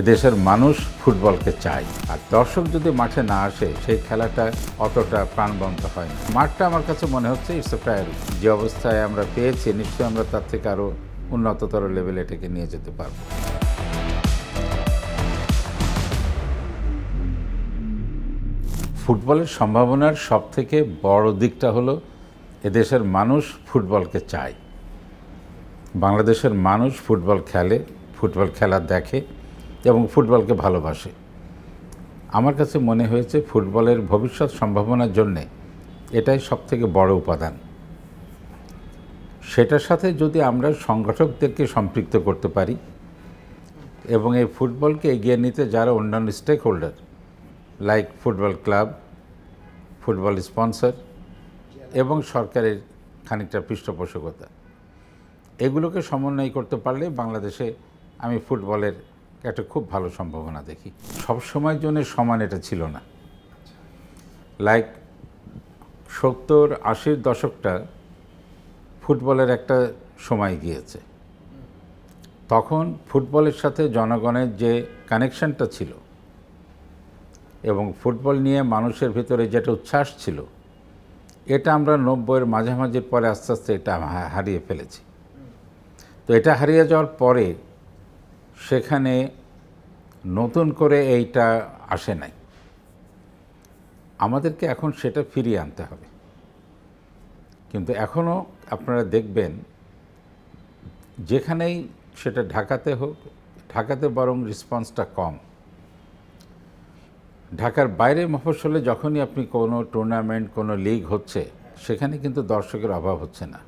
এদেশের মানুষ ফুটবলকে চায়। আর দর্শক যদি মাঠে না আসে, সেই খেলাটা অতটা প্রাণবন্ত হয় না। মাঠটা আমার কাছে মনে হচ্ছে ইটস এ যে অবস্থায় আমরা পেয়েছি, নিশ্চয়ই আমরা তার থেকে আরও উন্নততর লেভেলে এটাকে নিয়ে যেতে পারব। ফুটবলের সম্ভাবনার সব থেকে বড় দিকটা হলো এদেশের মানুষ ফুটবলকে চায়। বাংলাদেশের মানুষ ফুটবল খেলে, ফুটবল খেলা দেখে এবং ফুটবলকে ভালোবাসে। আমার কাছে মনে হয়েছে ফুটবলের ভবিষ্যৎ সম্ভাবনার জন্যে এটাই সব থেকে বড় উপাদান। সেটার সাথে যদি আমরা সংগঠকদেরকে সম্পৃক্ত করতে পারি এবং এই ফুটবলকে এগিয়ে নিতে যারা অন্যান্য stakeholder like football club, football sponsor এবং সরকারের খানিকটা পৃষ্ঠপোষকতা, এগুলোকে সমন্বয় করতে পারলে বাংলাদেশে আমি ফুটবলের একটা খুব ভালো সম্ভাবনা দেখি। সব সময়ের জন্য সমান এটা ছিল না। লাইক সত্তর আশির দশকটা ফুটবলের একটা সময় গিয়েছে। তখন ফুটবলের সাথে জনগণের যে কানেকশনটা ছিল এবং ফুটবল নিয়ে মানুষের ভিতরে যেটা উচ্ছ্বাস ছিল, এটা আমরা নব্বইয়ের মাঝামাঝির পরে আস্তে আস্তে এটা হারিয়ে ফেলেছি। তো এটা হারিয়ে যাওয়ার পরে সেখানে নতুন করে এইটা আসে নাই। আমাদেরকে এখন সেটা ফিরিয়ে আনতে হবে। কিন্তু এখনও আপনারা দেখবেন, যেখানেই সেটা ঢাকাতে হোক, ঢাকাতে বরং রেসপন্সটা কম। ঢাকার বাইরে মফস্বলে যখনই আপনি কোনো টুর্নামেন্ট কোনো লিগ হচ্ছে, সেখানে কিন্তু দর্শকের অভাব হচ্ছে না।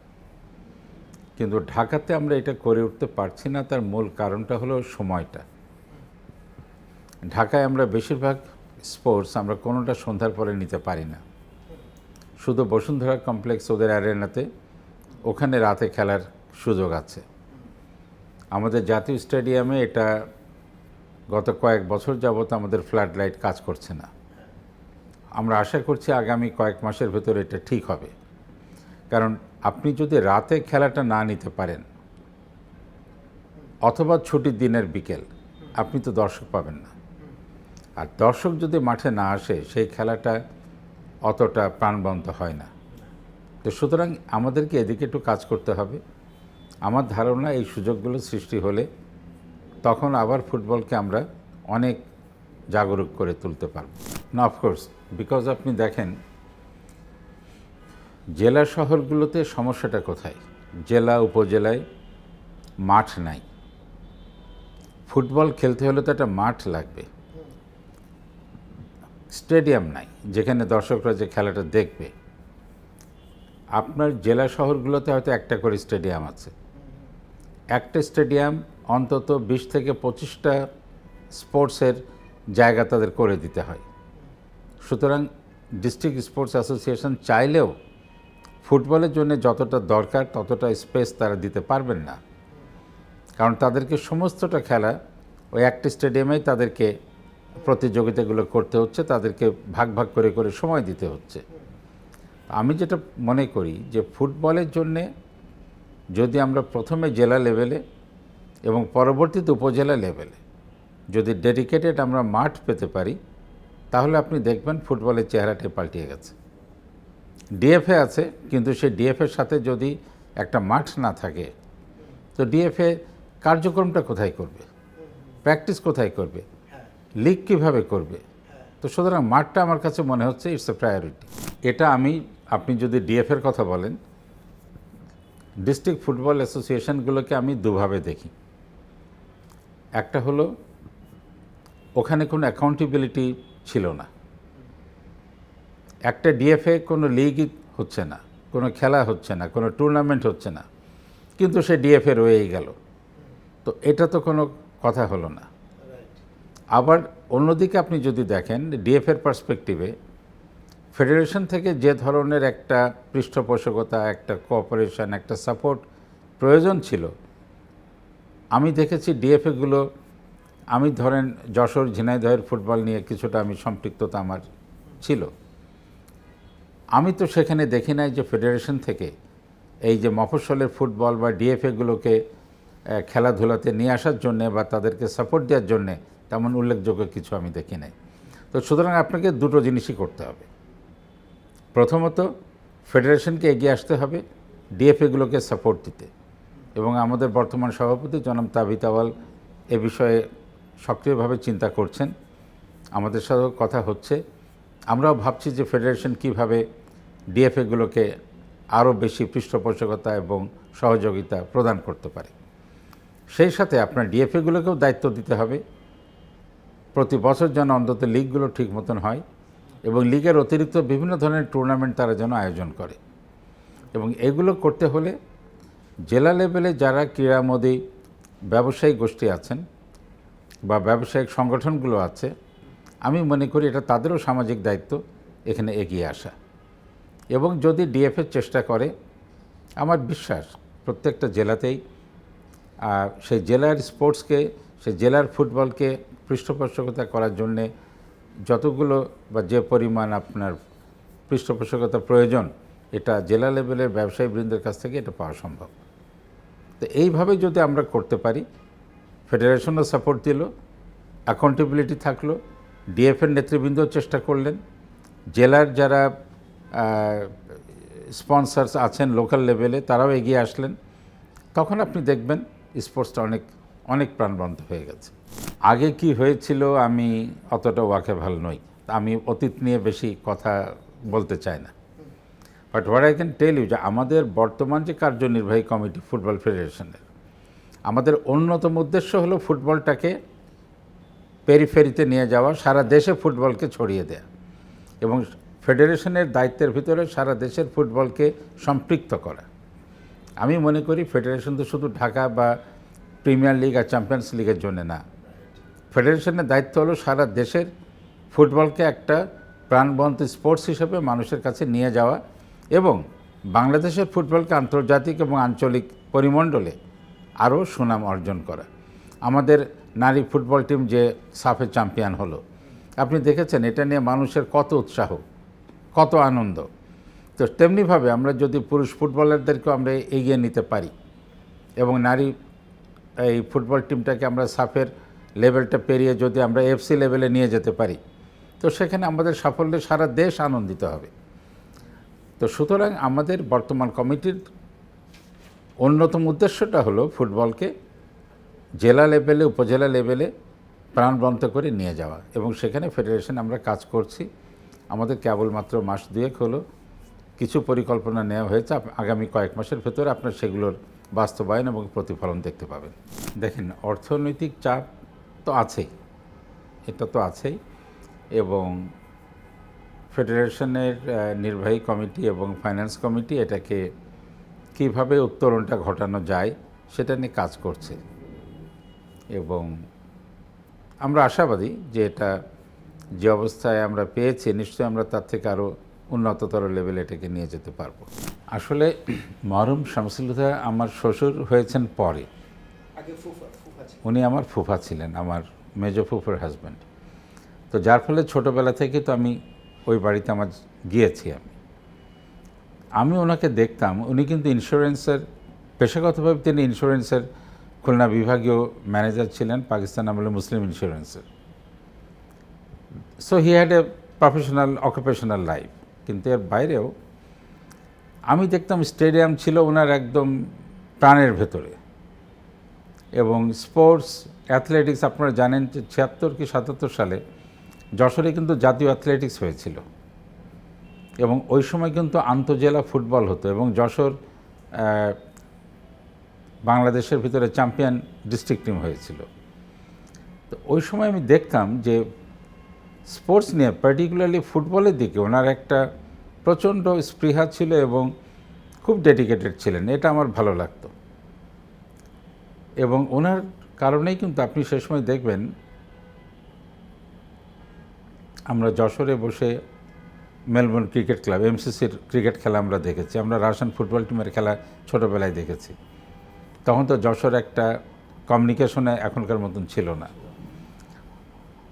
কিন্তু ঢাকাতে আমরা এটা করে উঠতে পারছি না, তার মূল কারণটা হলো সময়টা। ঢাকায় আমরা বেশিরভাগ স্পোর্টস আমরা কোনোটা সন্ধ্যার পরে নিতে পারি না। শুধু বসুন্ধরা কমপ্লেক্স ওদের অ্যারেনাতে ওখানে রাতে খেলার সুযোগ আছে। আমাদের জাতীয় স্টেডিয়ামে এটা গত কয়েক বছর যাবত আমাদের ফ্ল্যাড লাইট কাজ করছে না। আমরা আশা করছি আগামী কয়েক মাসের ভেতরে এটা ঠিক হবে। কারণ আপনি যদি রাতে খেলাটা না নিতে পারেন, অথবা ছুটির দিনের বিকেল, আপনি তো দর্শক পাবেন না। আর দর্শক যদি মাঠে না আসে, সেই খেলাটা অতটা প্রাণবন্ত হয় না। তো সুতরাং আমাদেরকে এদিকে একটু কাজ করতে হবে। আমার ধারণা এই সুযোগগুলো সৃষ্টি হলে তখন আবার ফুটবলকে আমরা অনেক জাগরুক করে তুলতে পারব। না অফকোর্স বিকজ আপনি দেখেন জেলা শহরগুলোতে সমস্যাটা কোথায়? জেলা, উপজেলায় মাঠ নাই। ফুটবল খেলতে হলে তো একটা মাঠ লাগবে। স্টেডিয়াম নাই, যেখানে দর্শকরা যে খেলাটা দেখবে। আপনার জেলা শহরগুলোতে হয়তো একটা করে স্টেডিয়াম আছে। একটা স্টেডিয়াম অন্তত বিশ থেকে পঁচিশটা স্পোর্টসের জায়গা তাদের করে দিতে হয়। সুতরাং ডিস্ট্রিক্ট স্পোর্টস অ্যাসোসিয়েশন চাইলেও ফুটবলের জন্য যতটা দরকার, ততটা স্পেস তারা দিতে পারবেন না। কারণ তাদেরকে সমস্তটা খেলা ওই একটা স্টেডিয়ামেই তাদেরকে প্রতিযোগিতাগুলো করতে হচ্ছে, তাদেরকে ভাগ ভাগ করে করে সময় দিতে হচ্ছে। আমি যেটা মনে করি যে ফুটবলের জন্যে যদি আমরা প্রথমে জেলা লেভেলে এবং পরবর্তীতে উপজেলা লেভেলে যদি ডেডিকেটেড আমরা মাঠ পেতে পারি, তাহলে আপনি দেখবেন ফুটবলের চেহারাটাই পাল্টিয়ে গেছে। ডিএফএ আছে, কিন্তু সেই ডিএফের সাথে যদি একটা মাঠ না থাকে, তো ডিএফএ কার্যক্রমটা কোথায় করবে? প্র্যাকটিস কোথায় করবে? লিগ কীভাবে করবে? তো সুতরাং মাঠটা আমার কাছে মনে হচ্ছে ইটস এ প্রায়োরিটি। এটা আমি, আপনি যদি ডিএফের কথা বলেন, ডিস্ট্রিক্ট ফুটবল অ্যাসোসিয়েশনগুলোকে আমি দুভাবে দেখি। একটা হলো, ওখানে কোনো অ্যাকাউন্টেবিলিটি ছিল না। একটা ডিএফএ কোনো লিগই হচ্ছে না, কোনো খেলা হচ্ছে না, কোনো টুর্নামেন্ট হচ্ছে না, কিন্তু সে ডিএফএ রয়েই গেল। তো এটা তো কোনো কথা হলো না। আবার অন্যদিকে আপনি যদি দেখেন ডিএফের পার্সপেক্টিভে ফেডারেশন থেকে যে ধরনের একটা পৃষ্ঠপোষকতা, একটা কোঅপারেশন একটা সাপোর্ট প্রয়োজন ছিল, আমি দেখেছি ডিএফএগুলো আমি ধরেন যশোর ঝিনাইদহের ফুটবল নিয়ে কিছুটা আমি সম্পৃক্ততা আমার ছিল। আমি তো সেখানে দেখি নাই যে ফেডারেশন থেকে এই যে মফস্বলের ফুটবল বা ডিএফএগুলোকে খেলাধুলাতে নিয়ে আসার জন্যে বা তাদেরকে সাপোর্ট দেওয়ার জন্যে তেমন উল্লেখযোগ্য কিছু আমি দেখি নাই। তো সুতরাং আপনাকে দুটো জিনিসই করতে হবে। প্রথমত, ফেডারেশনকে এগিয়ে আসতে হবে ডিএফএগুলোকে সাপোর্ট দিতে। এবং আমাদের বর্তমান সভাপতি জনাব তাবিত আওয়াল এ বিষয়ে সক্রিয়ভাবে চিন্তা করছেন। আমাদের সাথেও কথা হচ্ছে। আমরাও ভাবছি যে ফেডারেশন কীভাবে ডিএফএগুলোকে আরও বেশি পৃষ্ঠপোষকতা এবং সহযোগিতা প্রদান করতে পারে। সেই সাথে আপনার ডিএফএগুলোকেও দায়িত্ব দিতে হবে। প্রতি বছর যেন অন্তত লিগগুলো ঠিক মতন হয় এবং লিগের অতিরিক্ত বিভিন্ন ধরনের টুর্নামেন্ট তারা যেন আয়োজন করে। এবং এগুলো করতে হলে জেলা লেভেলে যারা ক্রীড়ামোদী ব্যবসায়ী গোষ্ঠী আছেন বা ব্যবসায়িক সংগঠনগুলো আছে, আমি মনে করি এটা তাদেরও সামাজিক দায়িত্ব, এখানে এগিয়ে আসা। এবং যদি ডিএফএর চেষ্টা করে আমার বিশ্বাস প্রত্যেকটা জেলাতেই আহ, সেই জেলার স্পোর্টসকে সেই জেলার ফুটবলকে পৃষ্ঠপোষকতা করার জন্যে যতগুলো বা যে পরিমাণ আপনার পৃষ্ঠপোষকতা প্রয়োজন এটা জেলা লেভেলের ব্যবসায়ী বৃন্দের কাছ থেকে এটা পাওয়া সম্ভব। তো এইভাবে যদি আমরা করতে পারি ফেডারেশনও সাপোর্ট দিল অ্যাকাউন্টেবিলিটি থাকল ডিএফের নেতৃবৃন্দও চেষ্টা করলেন জেলার যারা স্পন্সার্স আছেন লোকাল লেভেলে তারাও এগিয়ে আসলেন। তখন আপনি দেখবেন স্পোর্টসটা অনেক অনেক প্রাণবন্ত হয়ে গেছে। আগে কি হয়েছিল আমি অতটা ওয়াকেভাল নই। আমি অতীত নিয়ে বেশি কথা বলতে চাই না। But what I can tell you যে আমাদের বর্তমান যে কার্যনির্বাহী কমিটি ফুটবল ফেডারেশনের, আমাদের অন্যতম উদ্দেশ্য হলো ফুটবলটাকে পেরিফেরিতে নিয়ে যাওয়া, সারা দেশে ফুটবলকে ছড়িয়ে দেয়া। এবং ফেডারেশনের দায়িত্বের ভিতরে সারা দেশের ফুটবলকে সম্পৃক্ত করা। আমি মনে করি ফেডারেশন তো শুধু ঢাকা বা প্রিমিয়ার লিগ আর চ্যাম্পিয়ন্স লিগের জন্য না। ফেডারেশনের দায়িত্ব হলো সারা দেশের ফুটবলকে একটা প্রাণবন্ত স্পোর্টস হিসেবে মানুষের কাছে নিয়ে যাওয়া এবং বাংলাদেশের ফুটবলকে আন্তর্জাতিক এবং আঞ্চলিক পরিমণ্ডলে আরও সুনাম অর্জন করা। আমাদের নারী ফুটবল টিম যে সাফে চ্যাম্পিয়ন হলো। আপনি দেখেছেন এটা নিয়ে মানুষের কত উৎসাহ। কত আনন্দ। তো তেমনিভাবে আমরা যদি পুরুষ ফুটবলারদেরকেও আমরা এগিয়ে নিতে পারি এবং নারী এই ফুটবল টিমটাকে আমরা সাফের লেভেলটা পেরিয়ে যদি আমরা এফসি লেভেলে নিয়ে যেতে পারি, তো সেখানে আমাদের সাফল্যে সারা দেশ আনন্দিত হবে। তো সুতরাং আমাদের বর্তমান কমিটির অন্যতম উদ্দেশ্যটা হলো ফুটবলকে জেলা লেভেলে, উপজেলা লেভেলে প্রাণবন্ত করে নিয়ে যাওয়া এবং সেখানে ফেডারেশন আমরা কাজ করছি। আমাদের কেবলমাত্র মাস দুয়েক হলো কিছু পরিকল্পনা নেওয়া হয়েছে। আগামী কয়েক মাসের ভেতরে আপনার সেগুলোর বাস্তবায়ন এবং প্রতিফলন দেখতে পাবেন। দেখেন, অর্থনৈতিক চাপ তো আছেই। এটা তো আছেই এবং ফেডারেশনের নির্বাহী কমিটি এবং ফাইন্যান্স কমিটি এটাকে কীভাবে উত্তরণটা ঘটানো যায় সেটা নিয়ে কাজ করছে। এবং আমরা আশাবাদী যে এটা যে অবস্থায় আমরা পেয়েছি নিশ্চয়ই আমরা তার থেকে আরও উন্নততর লেভেলে এটাকে নিয়ে যেতে পারব। আসলে মরহুম শামসুল্লাহ আমার শ্বশুর হয়েছেন পরে। উনি আমার ফুফা ছিলেন আমার মেজো ফুফার হাজব্যান্ড তো যার ফলে ছোটোবেলা থেকে তো আমি ওই বাড়িতে আমার গিয়েছি আমি। আমি ওনাকে দেখতাম উনি কিন্তু ইন্স্যুরেন্সের পেশাগতভাবে তিনি ইন্স্যুরেন্সের খুলনা বিভাগীয় ম্যানেজার ছিলেন পাকিস্তান আমলে মুসলিম ইন্স্যুরেন্সের so he had a professional occupational life কিন্তু এর বাইরেও আমি দেখতাম স্টেডিয়াম ছিল ওনার একদম প্রাণের ভেতরে এবং স্পোর্টস অ্যাথলেটিক্স আপনারা জানেন যে ছিয়াত্তর কি সাতাত্তর সালে যশোরে কিন্তু জাতীয় অ্যাথলেটিক্স হয়েছিল। এবং ওই সময় কিন্তু আন্তজেলা ফুটবল হতো এবং যশোর বাংলাদেশের ভিতরে চ্যাম্পিয়ন ডিস্ট্রিক্ট টিম হয়েছিল। তো ওই সময় আমি দেখতাম যে স্পোর্টস নিয়ে পার্টিকুলারলি ফুটবলের দিকে, ওনার একটা প্রচণ্ড স্পৃহা ছিল এবং খুব ডেডিকেটেড ছিলেন। এটা আমার ভালো লাগতো। এবং ওনার কারণেই কিন্তু আপনি সে সময় দেখবেন, আমরা যশোরে বসে মেলবোর্ন ক্রিকেট ক্লাব, এমসিসির ক্রিকেট খেলা আমরা দেখেছি। আমরা রাশিয়ান ফুটবল টিমের খেলা ছোটোবেলায় দেখেছি। তখন তো যশোর একটা কমিউনিকেশনে এখনকার মতন ছিল না।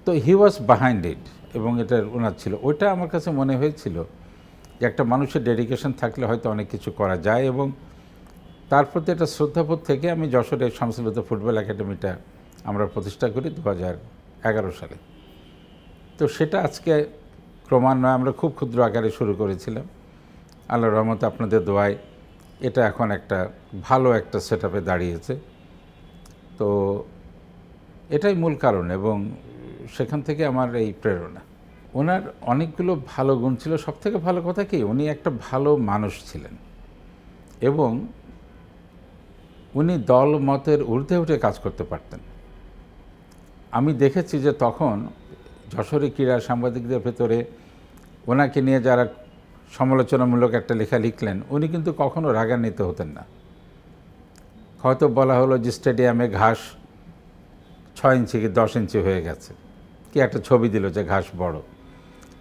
তো হি ওয়াজ বাহাইন্ড ইট এবং এটার ওনার ছিল। ওইটা আমার কাছে মনে হয়েছিল যে একটা মানুষের ডেডিকেশন থাকলে হয়তো অনেক কিছু করা যায়, এবং তার প্রতি একটা শ্রদ্ধাবোধ থেকে আমি যশোরে শামসুলতা ফুটবল একাডেমিটা আমরা প্রতিষ্ঠা করি দু এগারো সালে। তো সেটা আজকে ক্রমান্বয়ে আমরা খুব ক্ষুদ্র আকারে শুরু করেছিলাম। আল্লাহ রহমতে আপনাদের দোয়ায় এটা এখন একটা ভালো একটা সেট দাঁড়িয়েছে। তো এটাই মূল কারণ, এবং সেখান থেকে আমার এই প্রেরণা। ওনার অনেকগুলো ভালো গুণ ছিল। সব থেকে ভালো কথা কি, উনি একটা ভালো মানুষ ছিলেন এবং উনি দল মতের ঊর্ধ্বে উঠে কাজ করতে পারতেন। আমি দেখেছি যে তখন যশোরী ক্রীড়া সাংবাদিকদের ভেতরে ওনাকে নিয়ে যারা সমালোচনামূলক একটা লেখা লিখলেন, উনি কিন্তু কখনো রাগান্বিত হতেন না। হয়তো বলা হলো যে স্টেডিয়ামে ঘাস ছয় ইঞ্চি কি দশ ইঞ্চি হয়ে গেছে। কি একটা ছবি দিল যে ঘাস বড়।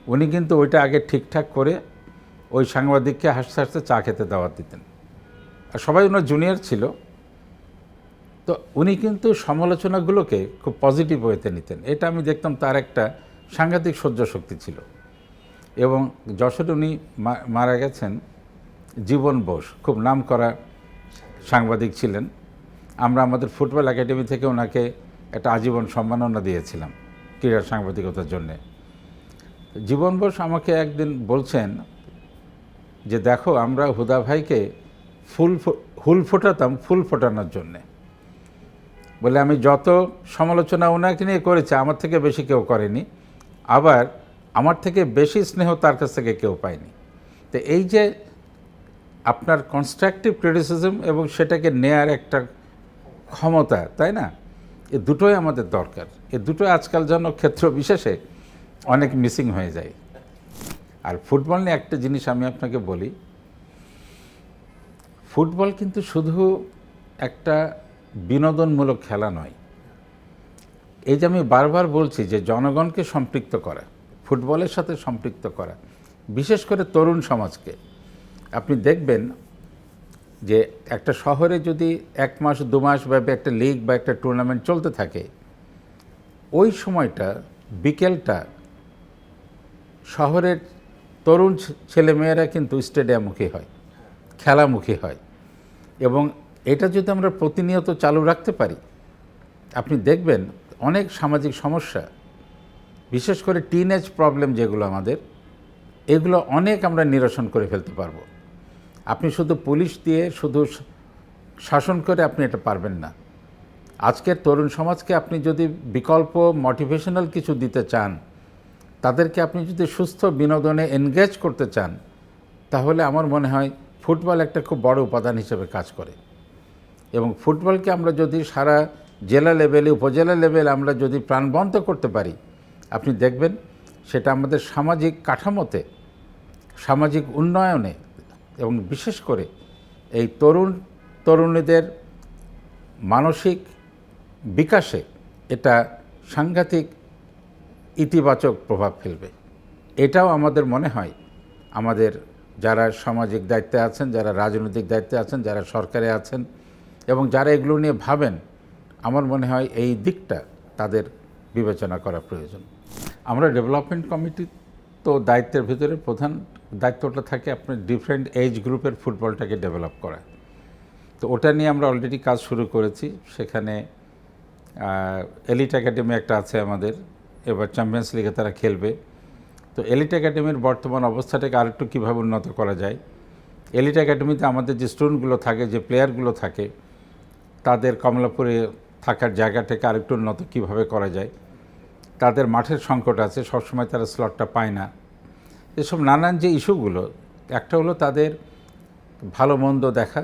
উনি কিন্তু ওইটা আগে ঠিকঠাক করে ওই সাংবাদিককে হাসতে হাসতে চা খেতে দাওয়াত দিতেন। আর সবাই ওনার জুনিয়র ছিল। তো উনি কিন্তু সমালোচনাগুলোকে খুব পজিটিভ ওয়েতে নিতেন। এটা আমি দেখতাম তার একটা সাংঘাতিক সহ্য শক্তি ছিল। এবং যশোর উনি মারা গেছেন জীবন বোস, খুব নাম করা সাংবাদিক ছিলেন। আমরা আমাদের ফুটবল একাডেমি থেকে ওনাকে একটা আজীবন সম্মাননা দিয়েছিলাম। ক্রীড়া সাংবাদিকতার জন্যে। জীবন বোস আমাকে একদিন বলছেন যে, দেখো, আমরা হুদা ভাইকে ফুল হুল ফোটাতাম ফুল ফোটানোর জন্যে। বলে, আমি যত সমালোচনা ওনাকে নিয়ে করেছি, আমার থেকে বেশি কেউ করেনি। আবার আমার থেকে বেশি স্নেহ তার কাছ থেকে কেউ পায়নি। তো এই যে আপনার কনস্ট্রাকটিভ ক্রিটিসিজম এবং সেটাকে নেয়ার একটা ক্ষমতা, তাই না? এ দুটোই আমাদের দরকার। এ দুটো আজকাল যেন ক্ষেত্র বিশেষে অনেক মিসিং হয়ে যায়। আর ফুটবল নিয়ে একটা জিনিস আমি আপনাকে বলি, ফুটবল কিন্তু শুধু একটা বিনোদনমূলক খেলা নয়। এই যে আমি বারবার বলছি যে জনগণকে সম্পৃক্ত করা, ফুটবলের সাথে সম্পৃক্ত করা, বিশেষ করে তরুণ সমাজকে। আপনি দেখবেন যে একটা শহরে যদি এক মাস, দু মাস ব্যাপী একটা লিগ বা একটা টুর্নামেন্ট চলতে থাকে, ওই সময়টা বিকেলটা শহরের তরুণ ছেলেমেয়েরা কিন্তু স্টেডিয়ামমুখী হয়, খেলামুখী হয়। এবং এটা যদি আমরা প্রতিনিয়ত চালু রাখতে পারি, আপনি দেখবেন অনেক সামাজিক সমস্যা, বিশেষ করে টিনেজ প্রবলেম যেগুলো আমাদের, এগুলো অনেক আমরা নিরসন করে ফেলতে পারব। আপনি শুধু পুলিশ দিয়ে শুধু শাসন করে আপনি এটা পারবেন না। আজকের তরুণ সমাজকে আপনি যদি বিকল্প মোটিভেশনাল কিছু দিতে চান, তাদেরকে আপনি যদি সুস্থ বিনোদনে এনগেজ করতে চান, তাহলে আমার মনে হয় ফুটবল একটা খুব বড় উপাদান হিসেবে কাজ করে। এবং ফুটবলকে আমরা যদি সারা জেলা লেভেলে, উপজেলা লেভেলে আমরা যদি প্রাণবন্ত করতে পারি, আপনি দেখবেন সেটা আমাদের সামাজিক কাঠামোতে, সামাজিক উন্নয়নে এবং বিশেষ করে এই তরুণ তরুণীদের মানসিক বিকাশে এটা সাংঘাতিক ইতিবাচক প্রভাব ফেলবে। এটাও আমাদের মনে হয়। আমাদের যারা সামাজিক দায়িত্বে আছেন যারা রাজনৈতিক দায়িত্বে আছেন যারা সরকারে আছেন এবং যারা এগুলো নিয়ে ভাবেন আমার মনে হয় এই দিকটা তাদের বিবেচনা করা প্রয়োজন। আমরা ডেভেলপমেন্ট কমিটি তো দায়িত্বের ভিতরে প্রধান দায়িত্বটা থাকে আপনার ডিফারেন্ট এজ গ্রুপের ফুটবলটাকে ডেভেলপ করা তো ওটা নিয়ে আমরা অলরেডি কাজ শুরু করেছি। সেখানে এলিট একাডেমি একটা আছে আমাদের। এবার চ্যাম্পিয়ন্স লিগে তারা খেলবে। তো এলিট একাডেমির বর্তমান অবস্থাটাকে আরেকটু কীভাবে উন্নত করা যায়? এলিট একাডেমিতে আমাদের যে স্টুডেন্টগুলো থাকে, যে প্লেয়ারগুলো থাকে, তাদের কমলাপুরে থাকার জায়গাটাকে আরেকটু উন্নত কীভাবে করা যায়? তাদের মাঠের সংকট আছে। সবসময় তারা স্লটটা পায় না। এসব নানান যে ইস্যুগুলো, একটা হলো তাদের ভালো মন্দ দেখা,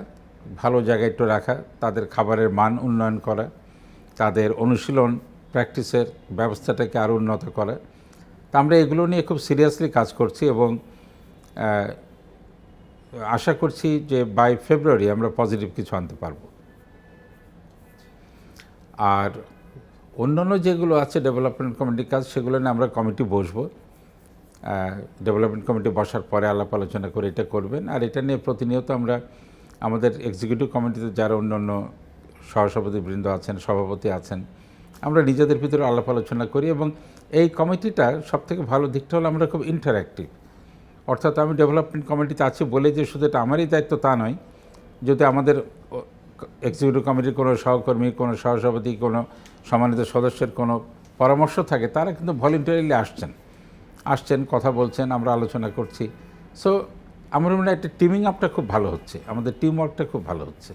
ভালো জায়গায় একটু রাখা, তাদের খাবারের মান উন্নয়ন করা, তাদের অনুশীলন প্র্যাকটিসের ব্যবস্থাটাকে আরও উন্নত করা। তা আমরা এগুলো নিয়ে খুব সিরিয়াসলি কাজ করছি এবং আশা করছি যে বাই ফেব্রুয়ারি আমরা পজিটিভ কিছু আনতে পারব। আর অন্যান্য যেগুলো আছে ডেভেলপমেন্ট কমিটির কাজ, সেগুলো নিয়ে আমরা কমিটি বসবো। ডেভেলপমেন্ট কমিটি বসার পরে আলাপ আলোচনা করে এটা করবেন। আর এটা নিয়ে প্রতিনিয়ত আমরা আমাদের এক্সিকিউটিভ কমিটিতে যারা অন্য সহসভাপতি বৃন্দ আছেন, সভাপতি আছেন, আমরা নিজেদের ভিতরে আলাপ আলোচনা করি এবং এই কমিটিটা সবথেকে ভালো দিকটা হলো আমরা খুব ইন্টারাক্টিভ অর্থাৎ আমি ডেভেলপমেন্ট কমিটিতে আছি বলে যে শুধু এটা আমারই দায়িত্ব তা নয়, যদি আমাদের এক্সিকিউটিভ কমিটির কোনো সহকর্মী, কোনো সহসভাপতি, কোনো সম্মানিত সদস্যের কোনো পরামর্শ থাকে, তারা কিন্তু ভলেন্টারিলি আসছেন। আসছেন, কথা বলছেন, আমরা আলোচনা করছি। সো আমার মনে হয় একটা টিমিং আপটা খুব ভালো হচ্ছে। আমাদের টিম ওয়ার্কটা খুব ভালো হচ্ছে।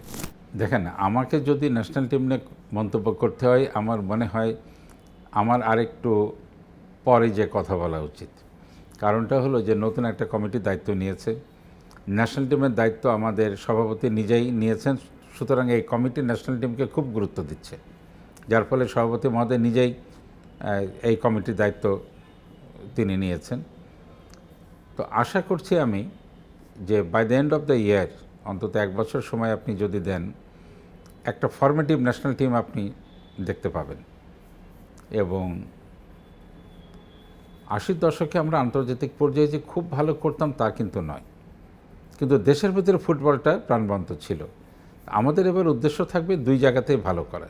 দেখেন, আমাকে যদি ন্যাশনাল টিম নিয়ে মন্তব্য করতে হয়, আমার মনে হয় আমার আরেকটু পরে যে কথা বলা উচিত। কারণটা হলো যে, নতুন একটা কমিটি দায়িত্ব নিয়েছে। ন্যাশনাল টিমের দায়িত্ব আমাদের সভাপতি নিজেই নিয়েছেন, সুতরাং এই কমিটি ন্যাশনাল টিমকে খুব গুরুত্ব দিচ্ছে। যার ফলে সভাপতি মহোদয় নিজেই এই কমিটির দায়িত্ব তিনি নিয়েছেন। তো আশা করছি আমি যে by the end of the year অন্তত এক বছর সময় আপনি যদি দেন, একটা ফর্মেটিভ ন্যাশনাল টিম আপনি দেখতে পাবেন। এবং আশির দশকে আমরা আন্তর্জাতিক পর্যায়ে যে খুব ভালো করতাম তা কিন্তু নয়। কিন্তু দেশের ভিতরে ফুটবলটা প্রাণবন্ত ছিল। আমাদের এবার উদ্দেশ্য থাকবে দুই জায়গাতেই ভালো করা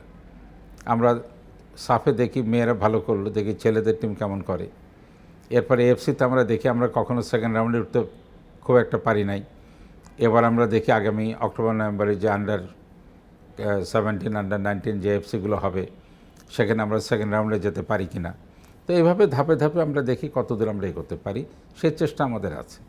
আমরা সাফে দেখি, মেয়েরা ভালো করল, দেখি ছেলেদের টিম কেমন করে। এরপরে এফসিতে আমরা দেখি আমরা কখনো সেকেন্ড রাউন্ডে উঠতে খুব একটা পারি নাই। এবার আমরা দেখি আগামী অক্টোবর, নভেম্বরে যে আন্ডার সেভেন্টিন আন্ডার নাইনটিন যে এফসিগুলো হবে, সেখানে আমরা সেকেন্ড রাউন্ডে যেতে পারি কি না তো এইভাবে ধাপে ধাপে আমরা দেখি কতদূর আমরা এগোতে পারি, সে চেষ্টা আমাদের আছে।